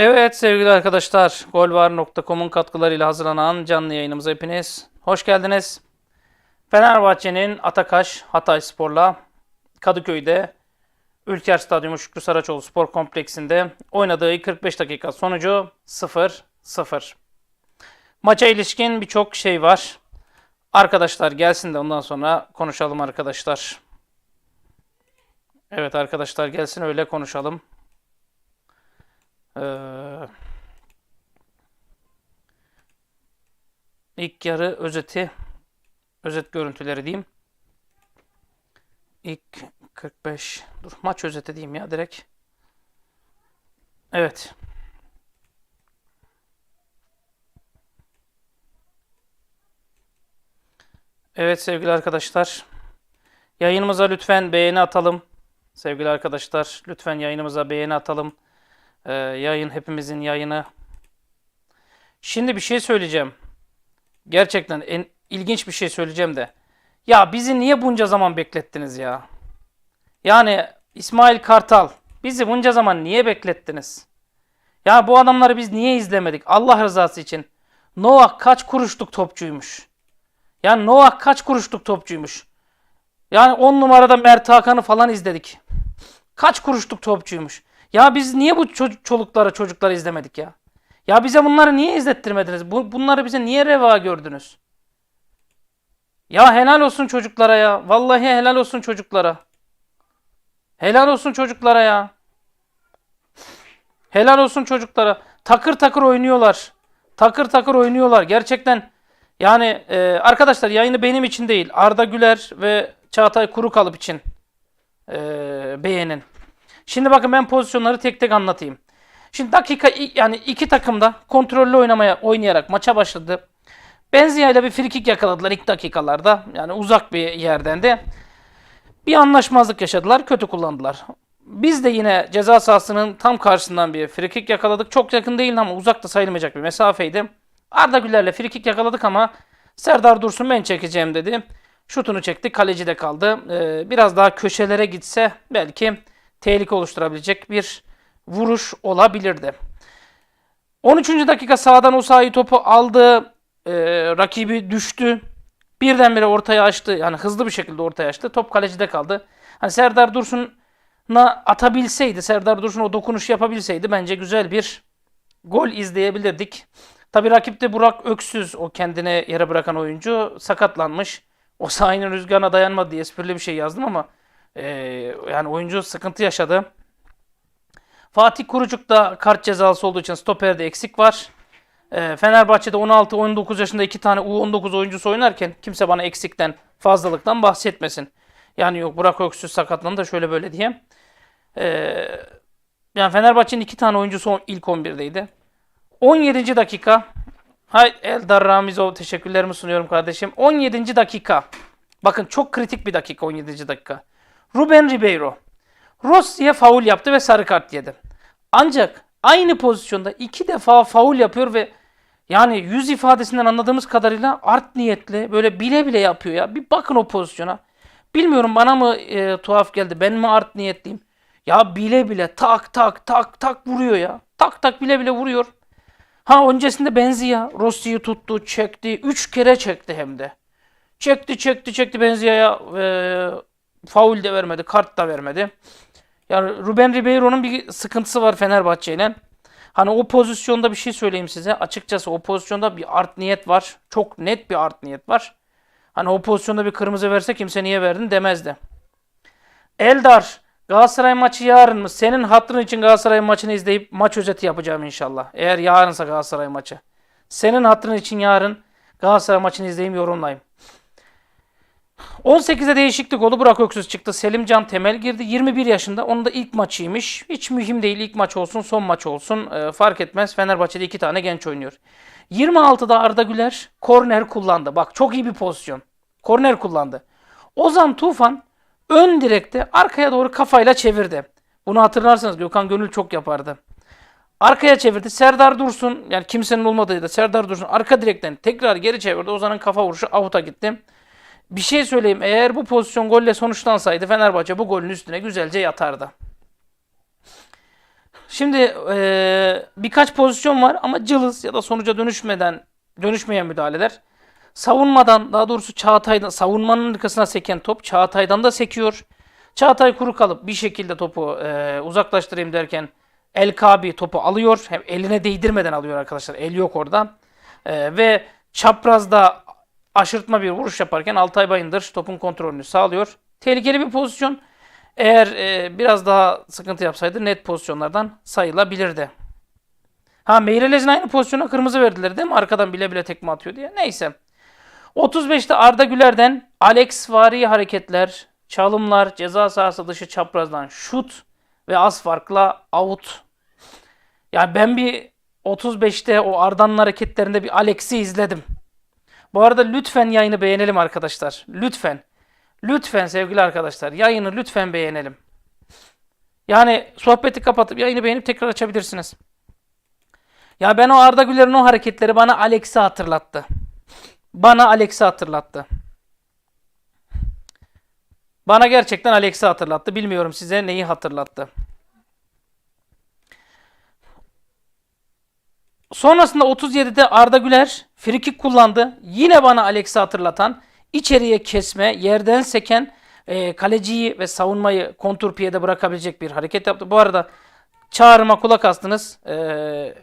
Evet sevgili arkadaşlar, golvar.com'un katkılarıyla hazırlanan canlı yayınımıza hepiniz hoş geldiniz. Fenerbahçe'nin Atakaş Hatay Spor'la Kadıköy'de Ülker Stadyumu Şükrü Saraçoğlu Spor Kompleksinde oynadığı ilk 45 dakika sonucu 0-0. Maça ilişkin birçok şey var. Arkadaşlar gelsin de ondan sonra konuşalım arkadaşlar. Evet arkadaşlar gelsin öyle konuşalım. Ee, ilk yarı özeti, özet görüntüleri diyeyim. İlk 45, dur maç özeti diyeyim ya direkt. Evet. Evet sevgili arkadaşlar. Yayınımıza lütfen beğeni atalım. Sevgili arkadaşlar lütfen yayınımıza beğeni atalım. Ee, yayın hepimizin yayını. Şimdi bir şey söyleyeceğim. Gerçekten en ilginç bir şey söyleyeceğim de. Ya bizi niye bunca zaman beklettiniz ya? Yani İsmail Kartal bizi bunca zaman niye beklettiniz? Ya bu adamları biz niye izlemedik? Allah rızası için. Noah kaç kuruşluk topçuymuş? Yani Noah kaç kuruşluk topçuymuş? Yani 10 numarada Mert Hakan'ı falan izledik. Kaç kuruşluk topçuymuş? Ya biz niye bu ço- çoluklara çocukları izlemedik ya? Ya bize bunları niye izlettirmediniz? Bu, bunları bize niye reva gördünüz? Ya helal olsun çocuklara ya. Vallahi helal olsun çocuklara. Helal olsun çocuklara ya. Helal olsun çocuklara. Takır takır oynuyorlar. Takır takır oynuyorlar. Gerçekten yani e, arkadaşlar yayını benim için değil. Arda Güler ve Çağatay Kurukalıp için e, beğenin. Şimdi bakın ben pozisyonları tek tek anlatayım. Şimdi dakika yani iki takım da kontrollü oynamaya oynayarak maça başladı. Benzia ile bir frikik yakaladılar ilk dakikalarda. Yani uzak bir yerden de. Bir anlaşmazlık yaşadılar. Kötü kullandılar. Biz de yine ceza sahasının tam karşısından bir frikik yakaladık. Çok yakın değil ama uzak da sayılmayacak bir mesafeydi. Arda Güler'le frikik yakaladık ama Serdar Dursun ben çekeceğim dedi. Şutunu çekti. Kaleci de kaldı. Ee, biraz daha köşelere gitse belki tehlike oluşturabilecek bir vuruş olabilirdi. 13. dakika sağdan Osayi topu aldı. Ee, rakibi düştü. Birdenbire ortaya açtı. Yani hızlı bir şekilde ortaya açtı. Top kalecide kaldı. Hani Serdar Dursun'a atabilseydi, Serdar Dursun o dokunuş yapabilseydi bence güzel bir gol izleyebilirdik. Tabi rakipte Burak Öksüz o kendine yere bırakan oyuncu sakatlanmış. O sahinin rüzgarına dayanmadı diye esprili bir şey yazdım ama e, yani oyuncu sıkıntı yaşadı. Fatih Kurucuk da kart cezası olduğu için stoperde eksik var. E, Fenerbahçe'de 16-19 yaşında iki tane U19 oyuncusu oynarken kimse bana eksikten, fazlalıktan bahsetmesin. Yani yok Burak Öksüz sakatlandı da şöyle böyle diye. E, yani Fenerbahçe'nin iki tane oyuncusu ilk 11'deydi. 17. dakika. Hay Eldar Ramizov teşekkürlerimi sunuyorum kardeşim. 17. dakika. Bakın çok kritik bir dakika 17. dakika. Ruben Ribeiro. Rossi'ye faul yaptı ve sarı kart yedi. Ancak aynı pozisyonda iki defa faul yapıyor ve yani yüz ifadesinden anladığımız kadarıyla art niyetli böyle bile bile yapıyor ya. Bir bakın o pozisyona. Bilmiyorum bana mı e, tuhaf geldi. Ben mi art niyetliyim? Ya bile bile tak tak tak tak vuruyor ya. Tak tak bile bile vuruyor. Ha öncesinde Benzia Rossi'yi tuttu, çekti. Üç kere çekti hem de. Çekti, çekti, çekti Benzia'ya e, faul de vermedi, kart da vermedi. Yani Ruben Ribeiro'nun bir sıkıntısı var Fenerbahçe ile. Hani o pozisyonda bir şey söyleyeyim size. Açıkçası o pozisyonda bir art niyet var. Çok net bir art niyet var. Hani o pozisyonda bir kırmızı verse kimse niye verdin demezdi. Eldar Galatasaray maçı yarın mı? Senin hatırın için Galatasaray maçını izleyip maç özeti yapacağım inşallah. Eğer yarınsa Galatasaray maçı. Senin hatırın için yarın Galatasaray maçını izleyeyim yorumlayayım. 18'de değişiklik oldu. Burak Öksüz çıktı. Selim Can Temel girdi. 21 yaşında. Onun da ilk maçıymış. Hiç mühim değil. İlk maç olsun, son maç olsun. E, fark etmez. Fenerbahçe'de iki tane genç oynuyor. 26'da Arda Güler korner kullandı. Bak çok iyi bir pozisyon. Korner kullandı. Ozan Tufan ön direkte arkaya doğru kafayla çevirdi. Bunu hatırlarsanız Gökhan Gönül çok yapardı. Arkaya çevirdi. Serdar Dursun yani kimsenin olmadığı da Serdar Dursun arka direkten tekrar geri çevirdi. Ozan'ın kafa vuruşu avuta gitti. Bir şey söyleyeyim. Eğer bu pozisyon golle sonuçlansaydı Fenerbahçe bu golün üstüne güzelce yatardı. Şimdi eee, birkaç pozisyon var ama cılız ya da sonuca dönüşmeden dönüşmeyen müdahaleler. Savunmadan daha doğrusu Çağatay'dan savunmanın arkasına seken top Çağatay'dan da sekiyor. Çağatay kuru kalıp bir şekilde topu eee, uzaklaştırayım derken El Kabi topu alıyor. Hem eline değdirmeden alıyor arkadaşlar. El yok orada. Eee, ve çaprazda aşırtma bir vuruş yaparken Altay Bayındır topun kontrolünü sağlıyor. Tehlikeli bir pozisyon. Eğer e, biraz daha sıkıntı yapsaydı net pozisyonlardan sayılabilirdi. Ha Meirelez'in aynı pozisyona kırmızı verdiler değil mi? Arkadan bile bile tekme atıyor diye. Neyse. 35'te Arda Güler'den Alex vari hareketler, çalımlar, ceza sahası dışı çaprazdan şut ve az farkla out. Yani ben bir 35'te o Arda'nın hareketlerinde bir Alex'i izledim. Bu arada lütfen yayını beğenelim arkadaşlar. Lütfen. Lütfen sevgili arkadaşlar yayını lütfen beğenelim. Yani sohbeti kapatıp yayını beğenip tekrar açabilirsiniz. Ya ben o Arda Güler'in o hareketleri bana Alex'i hatırlattı. Bana Alex'i hatırlattı. Bana gerçekten Alex'i hatırlattı. Bilmiyorum size neyi hatırlattı. Sonrasında 37'de Arda Güler frikik kullandı. Yine bana Alex'i hatırlatan içeriye kesme, yerden seken e, kaleciyi ve savunmayı kontur piyede bırakabilecek bir hareket yaptı. Bu arada çağrıma kulak astınız. E,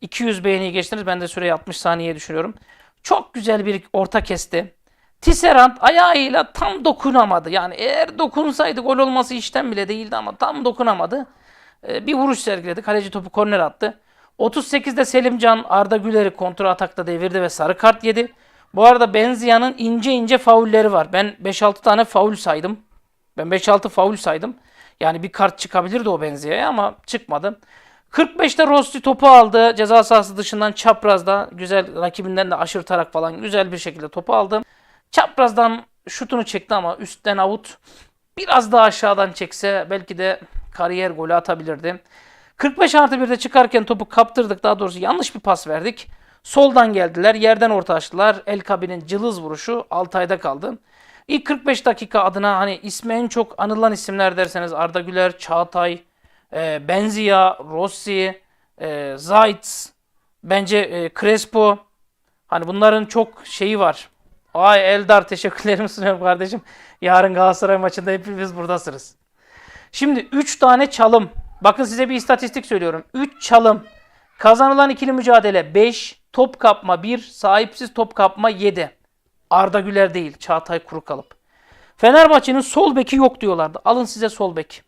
200 beğeniyi geçtiniz. Ben de süreyi 60 saniyeye düşürüyorum. Çok güzel bir orta kesti. Tisserand ayağıyla tam dokunamadı. Yani eğer dokunsaydı gol olması işten bile değildi ama tam dokunamadı. E, bir vuruş sergiledi. Kaleci topu korner attı. 38'de Selimcan Arda Güler'i kontra atakta devirdi ve sarı kart yedi. Bu arada Benzia'nın ince ince faulleri var. Ben 5-6 tane faul saydım. Ben 5-6 faul saydım. Yani bir kart çıkabilirdi o Benzia'ya ama çıkmadı. 45'te Rossi topu aldı. Ceza sahası dışından çaprazda güzel rakibinden de aşırtarak falan güzel bir şekilde topu aldı. Çaprazdan şutunu çekti ama üstten out. Biraz daha aşağıdan çekse belki de kariyer golü atabilirdi. 45 artı 1'de çıkarken topu kaptırdık. Daha doğrusu yanlış bir pas verdik. Soldan geldiler. Yerden orta açtılar. El Kabi'nin cılız vuruşu Altay'da kaldı. İlk 45 dakika adına hani ismi en çok anılan isimler derseniz Arda Güler, Çağatay, e, Benzia, Rossi, e, Zayt, bence e, Crespo. Hani bunların çok şeyi var. Ay Eldar teşekkürlerimi sunuyorum kardeşim. Yarın Galatasaray maçında hepimiz buradasınız. Şimdi 3 tane çalım. Bakın size bir istatistik söylüyorum. 3 çalım. Kazanılan ikili mücadele 5. Top kapma 1. Sahipsiz top kapma 7. Arda Güler değil. Çağatay Kurukalıp. Fenerbahçe'nin sol beki yok diyorlardı. Alın size sol bek.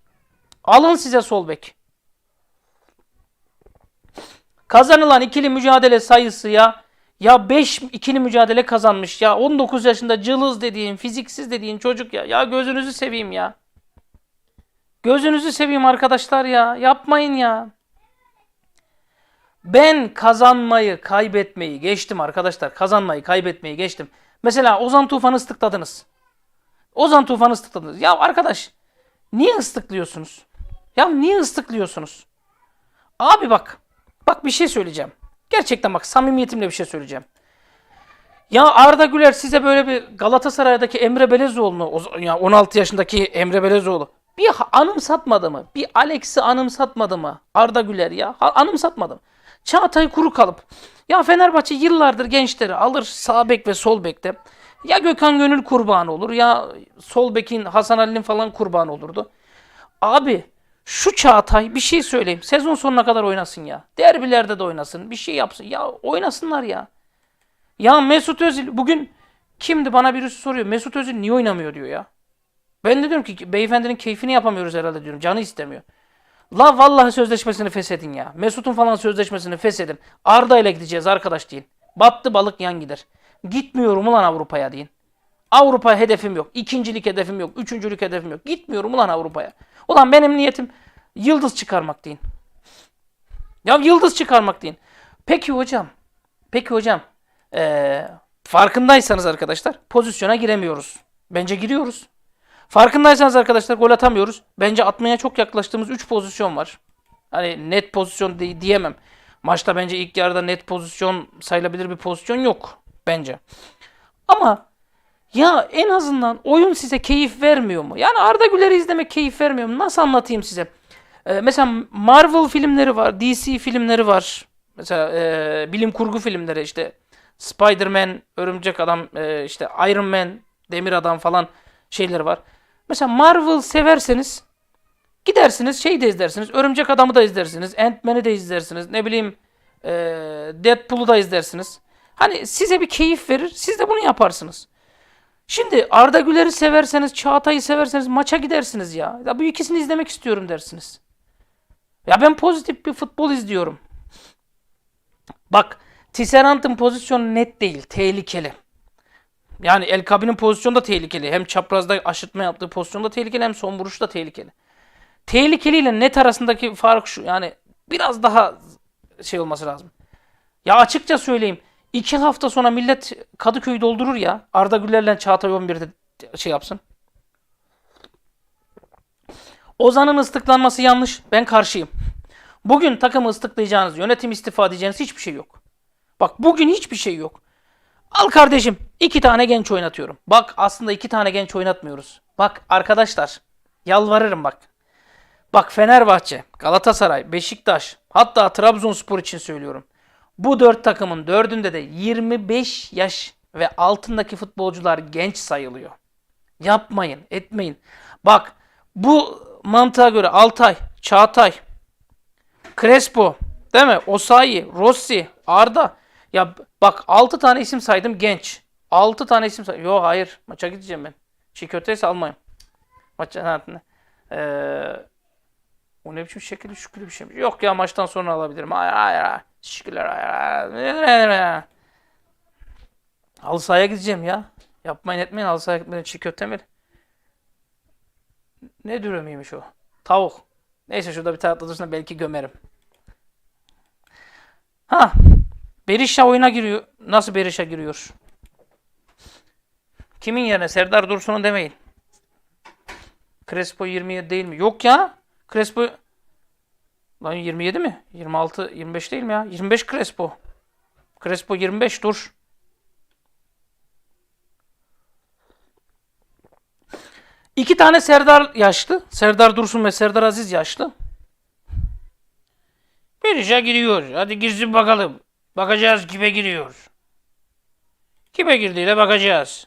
Alın size sol bek. Kazanılan ikili mücadele sayısı ya ya 5 ikili mücadele kazanmış ya 19 yaşında cılız dediğin fiziksiz dediğin çocuk ya ya gözünüzü seveyim ya. Gözünüzü seveyim arkadaşlar ya. Yapmayın ya. Ben kazanmayı, kaybetmeyi geçtim arkadaşlar. Kazanmayı, kaybetmeyi geçtim. Mesela Ozan Tufan'ı ıslıkladınız. Ozan Tufan'ı ıslıkladınız. Ya arkadaş niye ıslıklıyorsunuz? Ya niye ıslıklıyorsunuz? Abi bak. Bak bir şey söyleyeceğim. Gerçekten bak samimiyetimle bir şey söyleyeceğim. Ya Arda Güler size böyle bir Galatasaray'daki Emre Belezoğlu'nu, ya 16 yaşındaki Emre Belezoğlu bir anımsatmadı mı? Bir Alex'i anımsatmadı mı? Arda Güler ya. Anımsatmadı mı? Çağatay kuru kalıp. Ya Fenerbahçe yıllardır gençleri alır sağ bek ve sol bekte. Ya Gökhan Gönül kurbanı olur ya sol bekin Hasan Ali'nin falan kurbanı olurdu. Abi şu Çağatay bir şey söyleyeyim. Sezon sonuna kadar oynasın ya. Derbilerde de oynasın. Bir şey yapsın. Ya oynasınlar ya. Ya Mesut Özil bugün kimdi bana birisi soruyor. Mesut Özil niye oynamıyor diyor ya. Ben de diyorum ki beyefendinin keyfini yapamıyoruz herhalde diyorum. Canı istemiyor. La vallahi sözleşmesini feshedin ya. Mesut'un falan sözleşmesini feshedin. Arda ile gideceğiz arkadaş deyin. Battı balık yan gider. Gitmiyorum ulan Avrupa'ya deyin. Avrupa hedefim yok. İkincilik hedefim yok. Üçüncülük hedefim yok. Gitmiyorum ulan Avrupa'ya. Ulan benim niyetim yıldız çıkarmak deyin. Ya yıldız çıkarmak deyin. Peki hocam. Peki hocam. Ee, farkındaysanız arkadaşlar pozisyona giremiyoruz. Bence giriyoruz. Farkındaysanız arkadaşlar gol atamıyoruz. Bence atmaya çok yaklaştığımız 3 pozisyon var. Hani net pozisyon di- diyemem. Maçta bence ilk yarıda net pozisyon sayılabilir bir pozisyon yok. Bence. Ama ya en azından oyun size keyif vermiyor mu? Yani Arda Güler'i izlemek keyif vermiyor mu? Nasıl anlatayım size? Ee, mesela Marvel filmleri var, DC filmleri var. Mesela e, bilim kurgu filmleri işte Spider-Man, Örümcek Adam, e, işte Iron Man, Demir Adam falan şeyleri var. Mesela Marvel severseniz gidersiniz şey de izlersiniz. Örümcek Adam'ı da izlersiniz. Ant-Man'i de izlersiniz. Ne bileyim e, Deadpool'u da izlersiniz. Hani size bir keyif verir. Siz de bunu yaparsınız. Şimdi Arda Güler'i severseniz, Çağatay'ı severseniz maça gidersiniz ya. Ya bu ikisini izlemek istiyorum dersiniz. Ya ben pozitif bir futbol izliyorum. Bak Tisserant'ın pozisyonu net değil, tehlikeli. Yani El Kabi'nin pozisyonu da tehlikeli. Hem çaprazda aşırtma yaptığı pozisyon da tehlikeli hem son vuruş da tehlikeli. Tehlikeli ile net arasındaki fark şu. Yani biraz daha şey olması lazım. Ya açıkça söyleyeyim. iki hafta sonra millet Kadıköy'ü doldurur ya. Arda Güler'le Çağatay 11'de şey yapsın. Ozan'ın ıslıklanması yanlış. Ben karşıyım. Bugün takımı ıslıklayacağınız, yönetim istifa diyeceğiniz hiçbir şey yok. Bak bugün hiçbir şey yok. Al kardeşim iki tane genç oynatıyorum. Bak aslında iki tane genç oynatmıyoruz. Bak arkadaşlar yalvarırım bak. Bak Fenerbahçe, Galatasaray, Beşiktaş hatta Trabzonspor için söylüyorum. Bu dört takımın dördünde de 25 yaş ve altındaki futbolcular genç sayılıyor. Yapmayın, etmeyin. Bak bu mantığa göre Altay, Çağatay, Crespo, değil mi? Osayi, Rossi, Arda. Ya bak 6 tane isim saydım genç. 6 tane isim saydım. Yok hayır. Maça gideceğim ben. Çiğ köfteyse almayayım. Maça hayatında. Ee, o ne biçim şekilli şükürlü bir şey mi? Yok ya maçtan sonra alabilirim. Hayır hayır hayır. Şükürler hayır. hayır. Gideceğim ya. Yapmayın etmeyin halı sahaya gitmeden çiğ köfte mi? Ne dürümüymüş o? Tavuk. Neyse şurada bir tatlı dursun belki gömerim. Ha. Berisha oyuna giriyor. Nasıl Berisha giriyor? Kimin yerine? Serdar Dursun'un demeyin. Crespo 27 değil mi? Yok ya. Crespo Lan 27 mi? 26, 25 değil mi ya? 25 Crespo. Crespo 25 dur. İki tane Serdar yaşlı. Serdar Dursun ve Serdar Aziz yaşlı. İşe giriyor. Hadi girsin bakalım. Bakacağız kime giriyor. Kime girdiğine bakacağız.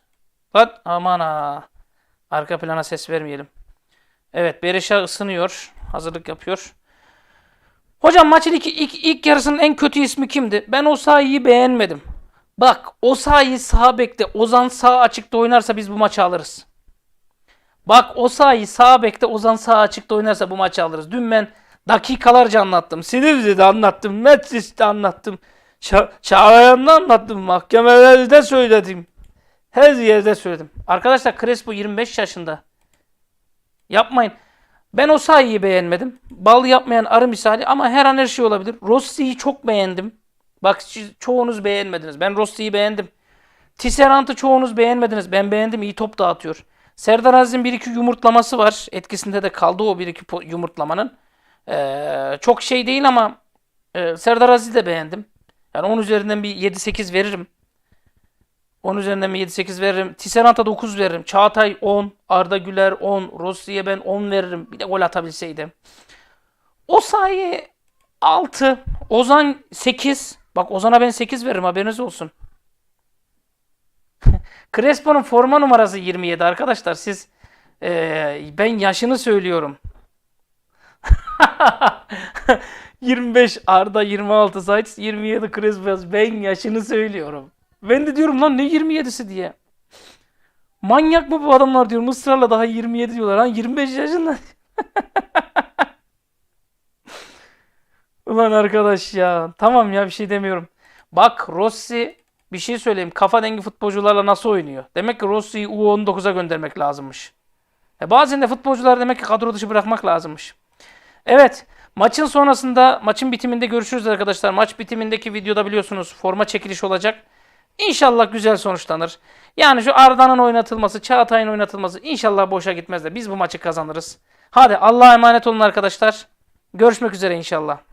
Lan aman ha. Arka plana ses vermeyelim. Evet Berisha ısınıyor. Hazırlık yapıyor. Hocam maçın ilk, ilk, ilk yarısının en kötü ismi kimdi? Ben Osayi'yi beğenmedim. Bak Osayi sağ bekte Ozan sağ açıkta oynarsa biz bu maçı alırız. Bak Osayi sağ bekte Ozan sağ açıkta oynarsa bu maçı alırız. Dün ben dakikalarca anlattım. Silivri'de anlattım. Metris'te anlattım. Ça Çağlayan'da anlattım. Mahkemelerde söyledim. Her yerde söyledim. Arkadaşlar Crespo 25 yaşında. Yapmayın. Ben Osayi'yi beğenmedim. Bal yapmayan arı misali ama her an her şey olabilir. Rossi'yi çok beğendim. Bak çoğunuz beğenmediniz. Ben Rossi'yi beğendim. Tisserant'ı çoğunuz beğenmediniz. Ben beğendim. iyi top dağıtıyor. Serdar Aziz'in 1-2 yumurtlaması var. Etkisinde de kaldı o 1-2 po- yumurtlamanın. Ee, çok şey değil ama e, Serdar Aziz'i de beğendim. Yani 10 üzerinden bir 7-8 veririm. 10 üzerinden bir 7-8 veririm. Tisserant'a 9 veririm. Çağatay 10. Arda Güler 10. Rossi'ye ben 10 veririm. Bir de gol atabilseydim. O sayı 6. Ozan 8. Bak Ozan'a ben 8 veririm haberiniz olsun. Crespo'nun forma numarası 27 arkadaşlar. Siz eee, ben yaşını söylüyorum. 25 Arda 26 Zayt 27 Crespo ben yaşını söylüyorum. Ben de diyorum lan ne 27'si diye. Manyak mı bu adamlar diyorum. Israrla daha 27 diyorlar. Lan 25 yaşında. Ulan arkadaş ya. Tamam ya bir şey demiyorum. Bak Rossi bir şey söyleyeyim. Kafa dengi futbolcularla nasıl oynuyor? Demek ki Rossi'yi U19'a göndermek lazımmış. E bazen de futbolcular demek ki kadro dışı bırakmak lazımmış. Evet. Maçın sonrasında, maçın bitiminde görüşürüz arkadaşlar. Maç bitimindeki videoda biliyorsunuz forma çekiliş olacak. İnşallah güzel sonuçlanır. Yani şu Arda'nın oynatılması, Çağatay'ın oynatılması inşallah boşa gitmez de biz bu maçı kazanırız. Hadi Allah'a emanet olun arkadaşlar. Görüşmek üzere inşallah.